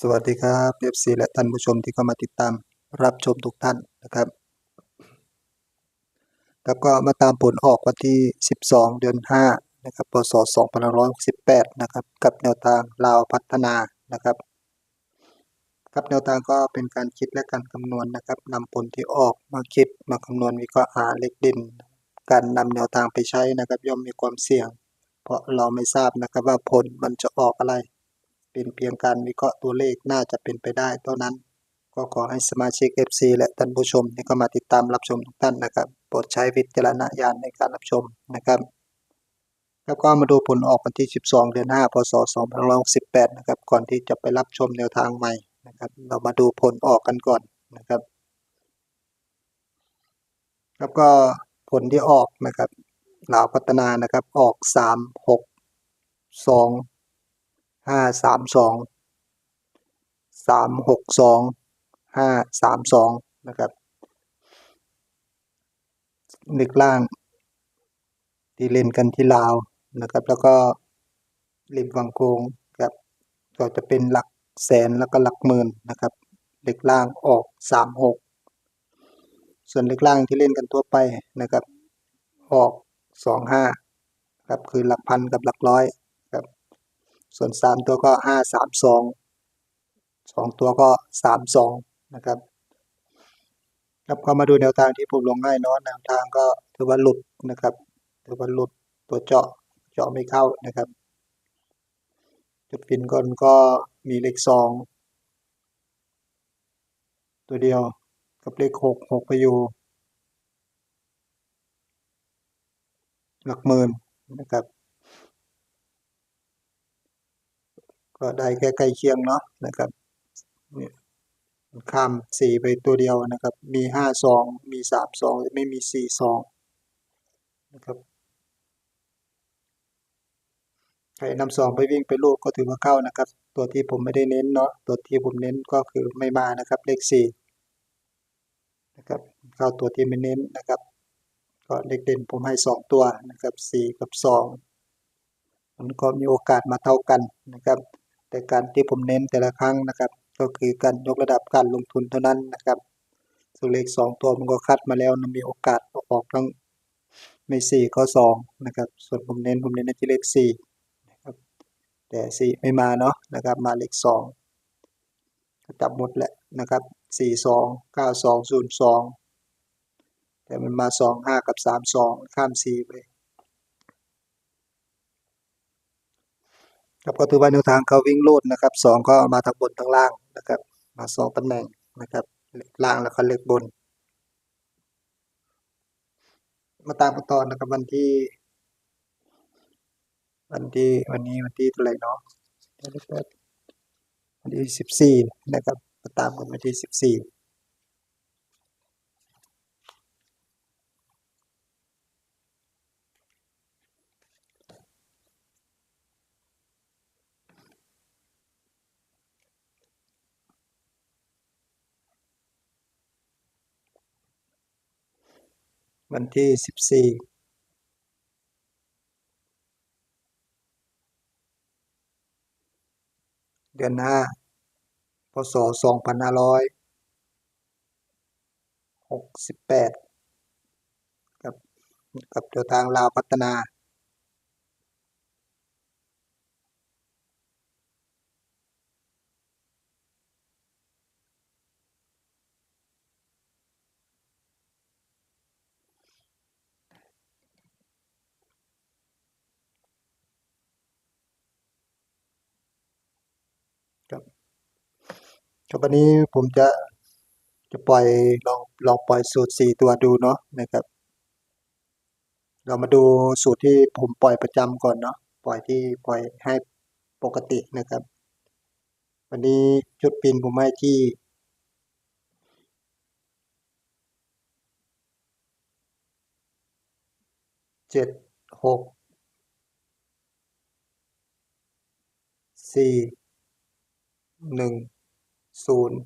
สวัสดีครับ FC และท่านผู้ชมที่เข้ามาติดตามรับชมทุกท่านนะครับแล้วก็มาตามผลออกวันที่ 12 เดือน 5 นะครับพศ2568 นะครับ กับแนวทางลาวพัฒนานะครับกับแนวทางก็เป็นการคิดและการคำนวณนะครับนำผลที่ออกมาคิดมาคำนวณวิเคราะห์หาเลขเด่นการนำแนวทางไปใช้นะครับ ย่อมมีความเสี่ยง เพราะเราไม่ทราบนะครับว่าผลมันจะออกอะไร เป็นเพียงการวิเคราะห์ตัวเลขน่าจะเป็นไปได้เท่านั้น ก็ขอให้สมาชิก FC และท่านผู้ชมที่เข้ามาติดตามรับชมทุกท่านนะครับโปรดใช้วิจารณญาณในการรับชมนะครับ แล้วก็มาดูผลออกวันที่ 12 เดือน 5 พศ 2568นะครับ ก่อนที่จะไปรับชมแนวทางใหม่นะครับ เรามาดูผลออกกันก่อนนะครับ แล้วก็ผลที่ออกนะครับลาวพัฒนานะครับออก 3 6 2 ห้าสามสองสามหกสองห้าสามสองนะครับนึกล่าง ที่เล่นกันที่ลาวนะครับ แล้วก็ริมวังโกงครับก็จะเป็นหลักแสนแล้วก็หลักหมื่นนะครับเล็กล่างออกสามหกส่วนเล็กล่างที่เล่นกันทั่วไปนะครับ ออกสองห้าครับคือหลักพันกับหลักร้อย ส่วนสามตัวก็ห้าสามสองสองตัวก็สามสองนะครับครับก็มาดูแนวทางที่ผมลงให้เนาะแนวทางก็ถือว่าหลุดนะครับถือว่าหลุดตัวเจาะเจาะไม่เข้านะครับ จุดฟินก่อนก็มีเลขสองตัวเดียวกับเลขหกหกไปอยู่หลักหมื่นนะครับ ก็ได้แค่ใกล้เคียงเนาะนะครับเนี่ยข้ามสี่ไปตัวเดียวนะครับ มีห้าสองมีสามสองไม่มีสี่สองนะครับใครนำสองไปวิ่งไปลูกก็ถือว่าเข้านะครับ ตัวที่ผมไม่ได้เน้นเนาะตัวที่ผมเน้นก็คือไม่มานะครับ เลขสี่นะครับเข้าตัวที่ไม่เน้นนะครับ ก็เลขเด่นผมให้สองตัวนะครับสี่กับสองมันก็มีโอกาสมาเท่ากันนะครับ แต่การที่ผมเน้นแต่ละครั้งนะครับ ก็คือการยกระดับการลงทุนเท่านั้นนะครับส่วนเลขสองตัวมันก็คัดมาแล้วนะมีโอกาสออกทั้งไม่สี่ก็สองนะครับ ส่วนผมเน้นผมเน้นที่เลขสี่นะครับแต่สี่ไม่มาเนาะนะครับมาเลขสองก็จับหมดแหละนะครับสี่สองเก้าสองศูนย์สองแต่มันมาสองห้ากับสามสองข้ามสี่ไป ครับก็ถือว่าแนวทางเขาวิ่งโลดนะครับสองก็มาทั้งบนทั้งล่างนะครับ มาสองตำแหน่งนะครับเล็กล่างแล้วก็เล็กบน มาตามกันต่อนะครับวันที่ วันที่วันนี้วันที่เท่าไหร่เนาะวันที่สิบสี่นะครับ มาตามกันวันที่สิบสี่ วันที่สิบสี่เดือนห้าพศสองพันห้าร้อยหกสิบแปดกับกับแนวทางลาวพัฒนา ครับวันนี้ผมจะจะปล่อยลองลองปล่อยสูตรสี่ตัวดูเนาะนะครับ เรามาดูสูตรที่ผมปล่อยประจำก่อนเนาะปล่อยที่ปล่อยให้ปกตินะครับ วันนี้จุดปินผมให้ที่เจ็ดหกสี่หนึ่ง ศูนย์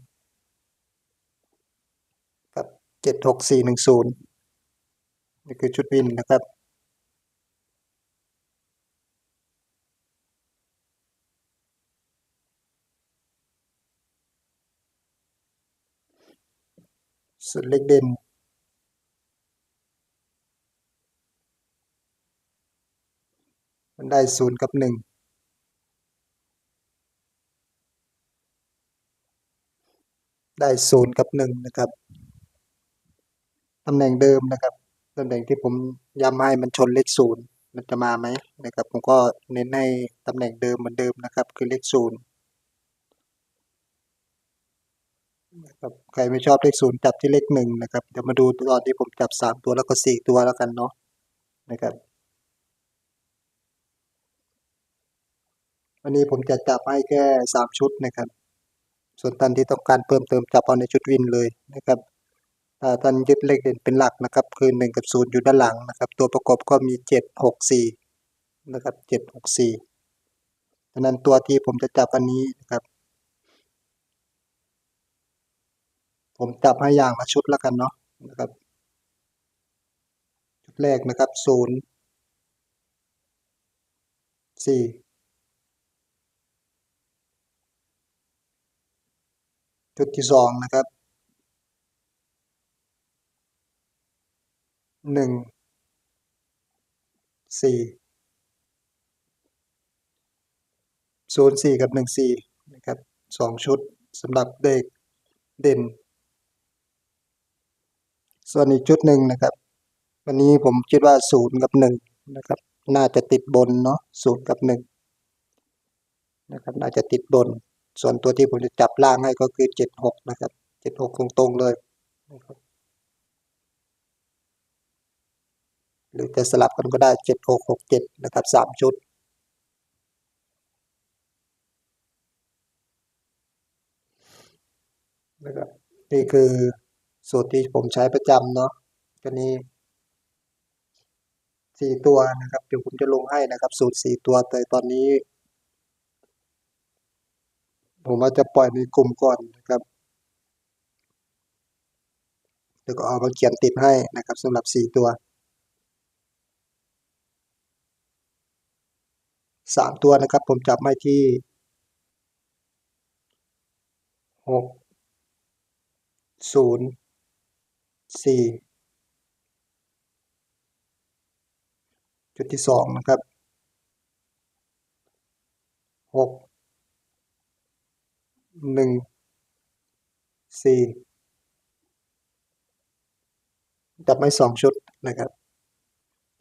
กับเจ็ดหกสี่หนึ่งศูนย์นี่คือชุดวินนะครับสุดเล็กเด่นมันได้ศูนย์กับหนึ่ง ได้ศูนย์กับหนึ่งนะครับตำแหน่งเดิมนะครับตำแหน่งที่ผมย้ำให้มันชนเลขศูนย์มันจะมาไหมนะครับ ผมก็เน้นให้ตำแหน่งเดิมเหมือนเดิมนะครับ คือเลขศูนย์นะครับใครไม่ชอบเลขศูนย์จับที่เลขหนึ่งนะครับเดี๋ยวมาดูตอนที่ผมจับสามตัวแล้วก็สี่ตัวแล้วกันเนาะนะครับ วันนี้ผมจะจับให้แค่สามชุดนะครับ ส่วนท่านที่ต้องการเพิ่มเติมจับเอาในชุดวินเลยนะครับถ้าท่านยึดเลขเด่นเป็นหลักนะครับ คือ 1 กับ 0 อยู่ด้านหลังนะครับ ตัวประกอบก็มี 7 6 4 นะครับ 7 6 4ดังนั้นตัวที่ผมจะจับอันนี้นะครับ ผมจับให้อย่างละชุดแล้วกันเนาะนะครับ ชุดแรกนะครับ 0 4 จุดที่สองนะครับหนึ่งสี่ศูนย์สี่กับหนึ่งสี่นะครับสองชุดสำหรับเด็กเด่น ส่วนอีกชุดหนึ่งนะครับ วันนี้ผมคิดว่าศูนย์กับหนึ่งนะครับ น่าจะติดบนเนาะศูนย์กับหนึ่งนะครับ น่าจะติดบน ส่วนตัวที่ผมจะจับล่างให้ก็คือเจ็ดหกนะครับเจ็ดหกตรงๆเลยนะครับหรือจะสลับกันก็ได้เจ็ดหกหกเจ็ดนะครับสามชุด นะครับนี่คือสูตรที่ผมใช้ประจำเนาะก็นี้สี่ตัวนะครับ เดี๋ยวผมจะลงให้นะครับ สูตรสี่ตัวแต่ตอนนี้ ผมว่าจะปล่อยในกลุ่มก่อนนะครับเดี๋ยวก็เอามาเขียนติดให้นะครับสำหรับสี่ตัวสามตัวนะครับ ผมจับไม่ที่หกศูนย์สี่จุดที่สองนะครับหก หนึ่งสี่จับไม่สองชุดนะครับ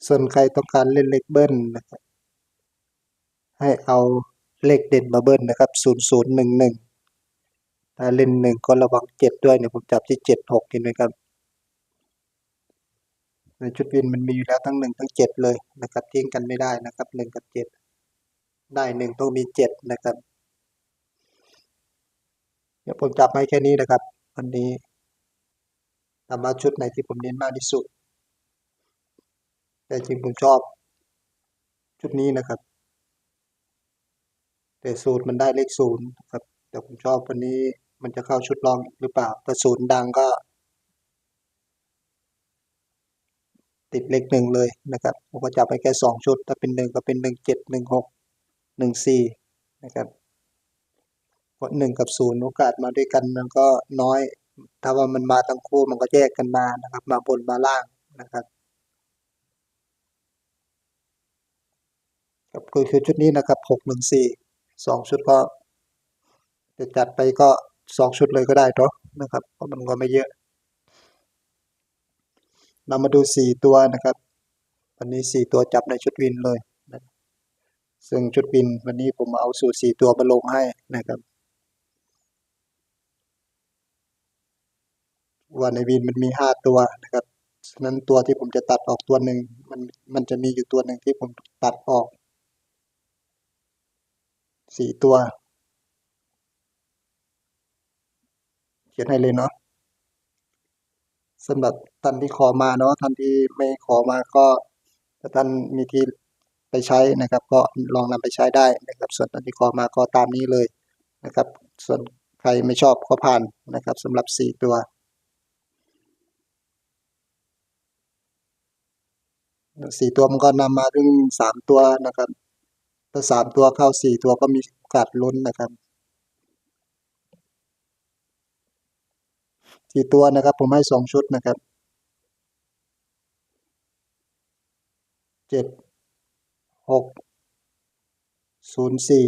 ส่วนใครต้องการเล่นเลขเบิ้ลนะครับ ให้เอาเลขเด่นมาเบิ้ลนะครับศูนย์ศูนย์หนึ่งหนึ่งถ้าเล่นหนึ่งก็ระวังเจ็ดด้วยเนี่ยผมจับที่เจ็ดหกเห็นไหมครับในชุดวินมันมีอยู่แล้วทั้งหนึ่งทั้งเจ็ดเลยนะครับทิ้งกันไม่ได้นะครับหนึ่งกับเจ็ดได้หนึ่งต้องมีเจ็ดนะครับ ดี๋ยวผมจับให้แค่นี้นะครับ วันนี้ตามมาชุดไหนที่ผมเน้นมากที่สุด แต่จริงผมชอบ ชุดนี้นะครับ แต่สูตรมันได้เลขศูนย์ครับ แต่ผมชอบวันนี้มันจะเข้าชุดรองหรือเปล่าถ้าศูนย์ดังก็ ติดเลขหนึ่งเลยนะครับ ผมก็จับไปแค่สองชุด ถ้าเป็นหนึ่งก็เป็นหนึ่งเจ็ดหนึ่งหกหนึ่งสี่นะครับ เพราะหนึ่งกับศูนย์โอกาสมาด้วยกันมันก็น้อย ถ้าว่ามันมาทั้งคู่มันก็แยกกันมานะครับ มาบนมาล่างนะครับครับคือชุดนี้นะครับหกหนึ่งสี่สองชุดก็จะจัดไปก็สองชุดเลยก็ได้เนาะนะครับเพราะมันก็ไม่เยอะเรามาดูสี่ตัวนะครับ วันนี้สี่ตัวจับในชุดวินเลยซึ่งชุดวินวันนี้ผมเอาสูตรสี่ตัวมาลงให้นะครับ ว่าในวินมันมีห้าตัวนะครับฉะนั้นตัวที่ผมจะตัดออกตัวหนึ่งมันมันจะมีอยู่ตัวหนึ่งที่ผมตัดออกสี่ตัว เขียนให้เลยเนาะสำหรับท่านที่ขอมาเนาะท่านที่ไม่ขอมาก็ถ้าท่านมีที่ไปใช้นะครับ ก็ลองนำไปใช้ได้นะครับ ส่วนท่านที่ขอมาก็ตามนี้เลยนะครับ ส่วนใครไม่ชอบก็ผ่านนะครับสำหรับสี่ตัว สี่ตัวมันก็นำมาถึงสามตัวนะครับถ้าสามตัวเข้าสี่ตัวก็มีโอกาสลุ้นนะครับสี่ตัวนะครับ ผมให้สองชุดนะครับเจ็ดหกศูนย์สี่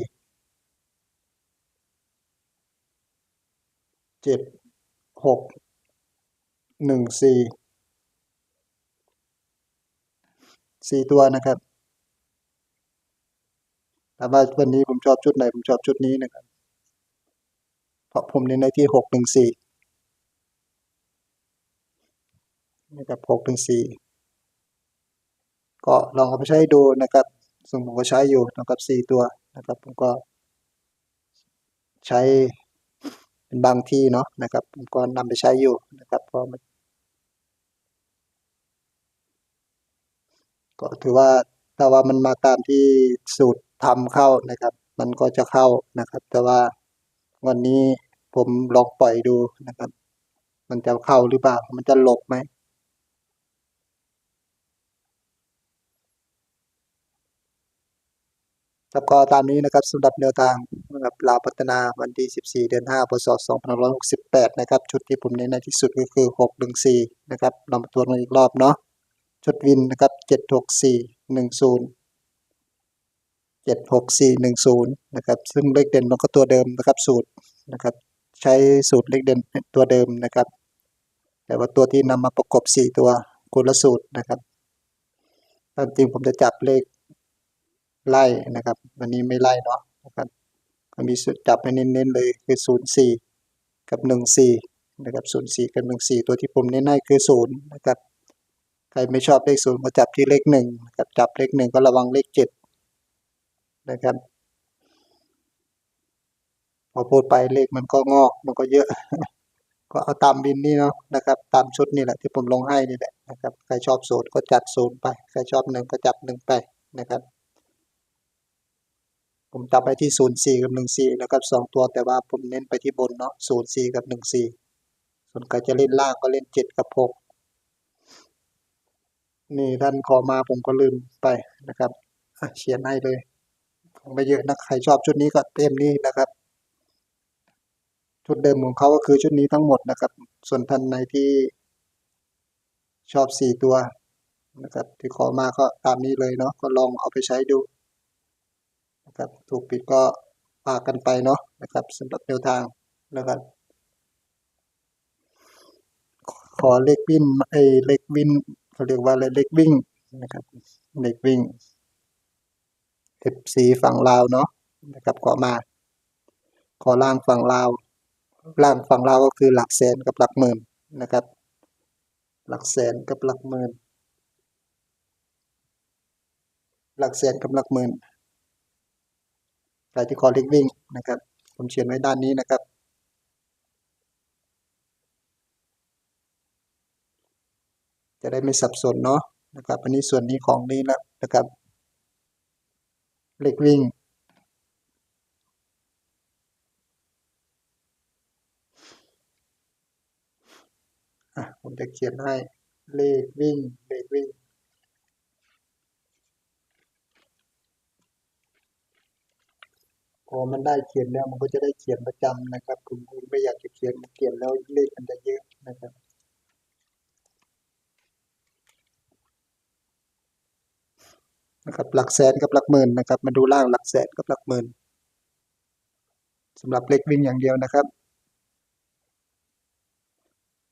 เจ็ดหกหนึ่งสี่ สี่ตัวนะครับแต่ว่าวันนี้ผมชอบชุดไหน ผมชอบชุดนี้นะครับ เพราะผมเน้นในที่หกหนึ่งสี่นะครับหกหนึ่งสี่ก็ลองเอาไปใช้ดูนะครับซึ่งผมก็ใช้อยู่นะครับสี่ตัวนะครับ ผมก็ใช้เป็นบางที่เนาะนะครับ ผมก็นำไปใช้อยู่นะครับเพราะมัน ก็ถือว่าถ้าว่ามันมาตามที่สูตรทำเข้านะครับ มันก็จะเข้านะครับ แต่ว่าวันนี้ผมลองปล่อยดูนะครับ มันจะเข้าหรือเปล่า มันจะหลบไหมครับก็ตามนี้นะครับสำหรับแนวทางนะครับลาวพัฒนาวันที่14 เดือน5พศ2568 นะครับ ชุดที่ผมเน้นในที่สุดก็คือ 614 นะครับเรามาทวนกันอีกรอบเนาะ ชุดวินนะครับ76410 76410นะครับ ซึ่งเลขเด่นมันก็ตัวเดิมนะครับสูตรนะครับ ใช้สูตรเลขเด่นตัวเดิมนะครับ แต่ว่าตัวที่นำมาประกบ4ตัวคนละสูตรนะครับตามจริงผมจะจับเลขไล่นะครับ วันนี้ไม่ไล่เนาะนะครับก็มีสุดจับให้เน้นๆเลยคือ04กับ14นะครับ04กับ14ตัวที่ผมเน้นให้คือ0นะครับ ใครไม่ชอบเลข0ก็จับที่เลข1นะครับจับเลข1ก็ระวังเลข7นะครับ พอพูดไปเลขมันก็งอกมันก็เยอะ ก็เอาตามบินนี่เนาะนะครับ ตามชุดนี่แหละที่ผมลงให้นี่แหละนะครับใครชอบ0ก็จัด0ไปใครชอบ1ก็จับ1ไปนะครับผมจับไปที่04กับ14แล้วก็2ตัวแต่ว่าผมเน้นไปที่บนเนาะ04กับ14ส่วนใครจะเล่นล่างก็เล่น7กับ6 นี่ท่านขอมาผมก็ลืมไปนะครับเขียนให้เลยคงไม่เยอะนะใครชอบชุดนี้ก็เต็มนี้นะครับ ชุดเดิมของเขาก็คือชุดนี้ทั้งหมดนะครับ ส่วนท่านในที่ชอบ4ตัวนะครับ ที่ขอมาก็ตามนี้เลยเนาะก็ลองเอาไปใช้ดูนะครับ ถูกผิดก็ปากกันไปเนาะนะครับสำหรับแนวทางนะครับ ขอเลขวิ่งไอเลขวิ่ง เขาเรียกว่าอะไรเลขวิ่งนะครับเลขวิ่ง FC ฝั่งลาวเนาะนะครับขอมา ขอล่างฝั่งลาวล่างฝั่งลาวก็คือหลักแสนกับหลักหมื่นนะครับ หลักแสนกับหลักหมื่น หลักแสนกับหลักหมื่นใครที่ขอเลขวิ่งนะครับ ผมเขียนไว้ด้านนี้นะครับ จะได้ไม่สับสนเนาะนะครับ อันนี้ส่วนนี้ของนี้แล้วนะครับ เลขวิ่ง อะผมจะเขียนให้เลขวิ่ง เลขวิ่งพอมันได้เขียนแล้วมันก็จะได้เขียนประจำนะครับผมผมไม่อยากจะเขียนเขียนแล้วเลขมันจะเยอะนะครับ นะครับหลักแสนกับหลักหมื่นนะครับ มาดูล่างหลักแสนกับหลักหมื่นสำหรับเลขวิ่งอย่างเดียวนะครับ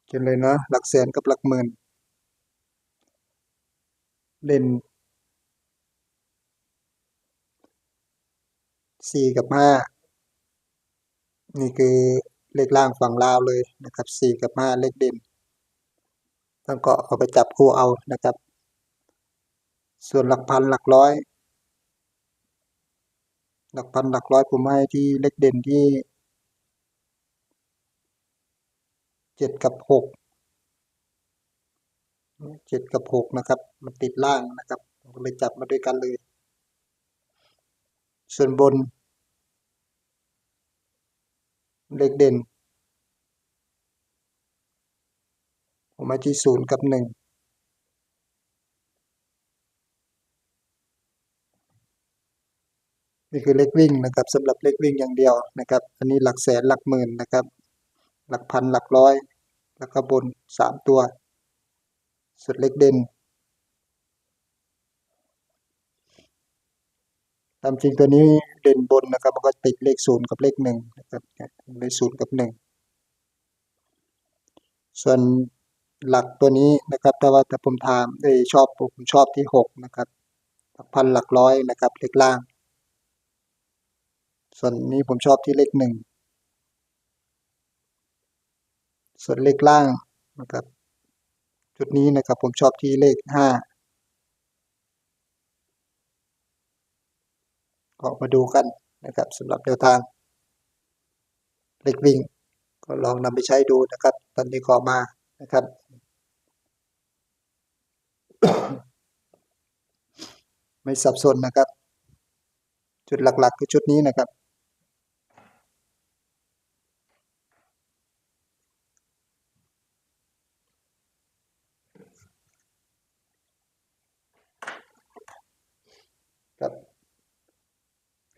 เขียนเลยเนาะหลักแสนกับหลักหมื่นเด่นสี่กับห้านี่คือเลขล่างฝั่งลาวเลยนะครับสี่กับห้าเลขเด่นแล้วก็เอาไปจับคู่เอานะครับ ส่วนหลักพันหลักร้อย หลักพันหลักร้อยผมให้ที่เลขเด่นที่เจ็ดกับหกเจ็ดกับหกนะครับ มันติดล่างนะครับก็เลยจับมาด้วยกันเลย ส่วนบน เลขเด่น ผมให้ที่ศูนย์กับหนึ่ง นี่คือเลขวิ่งนะครับสำหรับเลขวิ่งอย่างเดียวนะครับ อันนี้หลักแสนหลักหมื่นนะครับ หลักพันหลักร้อย แล้วก็บนสามตัว สุดเล็กเด่นตามจริงตัวนี้เด่นบนนะครับ มันก็ติดเลขศูนย์กับเลขหนึ่งนะครับเลขศูนย์กับหนึ่งส่วนหลักตัวนี้นะครับ แต่ว่าแต่ผมถามเอชอบผมชอบที่หกนะครับหลักพันหลักร้อยนะครับเลขล่าง ส่วนนี้ผมชอบที่เลขหนึ่งส่วนเลขล่างนะครับ จุดนี้นะครับผมชอบที่เลขห้าก็มาดูกันนะครับสำหรับแนวทาง เลขวิ่ง ก็ลองนำไปใช้ดูนะครับ ตอนนี้ขอมานะครับไม่สับสนนะครับ จุดหลัก ๆ คือชุดนี้นะครับครับ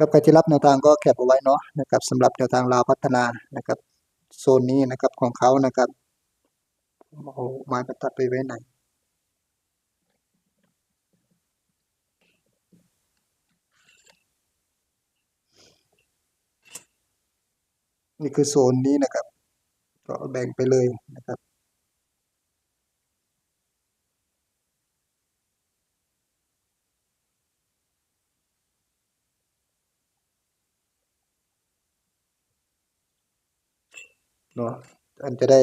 ครับใครที่รับแนวทางก็แคปเอาไว้เนาะนะครับสำหรับแนวทางลาวพัฒนานะครับ โซนนี้นะครับของเขานะครับโอ้โหไม้บรรทัดไปไว้ไหนนี่คือโซนนี้นะครับ ก็แบ่งไปเลยนะครับ เนาะอันจะได้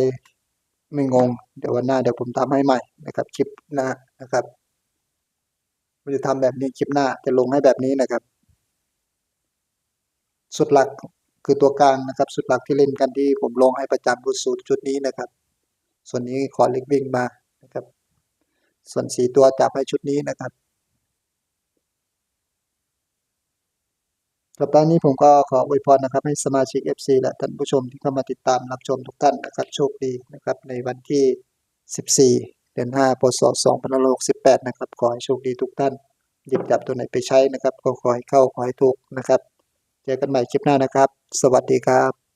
ไม่งง เดี๋ยววันหน้าเดี๋ยวผมทำให้ใหม่นะครับ คลิปหน้านะครับผมจะทำแบบนี้คลิปหน้าจะลงให้แบบนี้นะครับ สุดหลักคือตัวกลางนะครับ สุดหลักที่เล่นกันที่ผมลงให้ประจำคือสูตรชุดนี้นะครับ ส่วนนี้ขอเล็กวิ่งมานะครับ ส่วนสีตัวจับให้ชุดนี้นะครับ สัปดาห์นี้ผมก็ขออวยพรนะครับ ให้สมาชิก FC และท่านผู้ชมที่เข้ามาติดตามรับชมทุกท่านนะครับโชคดีนะครับ ในวันที่ 14 เดือน 5 พศ 2568 นะครับ ขอให้โชคดีทุกท่าน หยิบจับตัวไหนไปใช้นะครับ ก็ขอให้เข้าขอให้ถูกนะครับ เจอกันใหม่คลิปหน้านะครับ สวัสดีครับ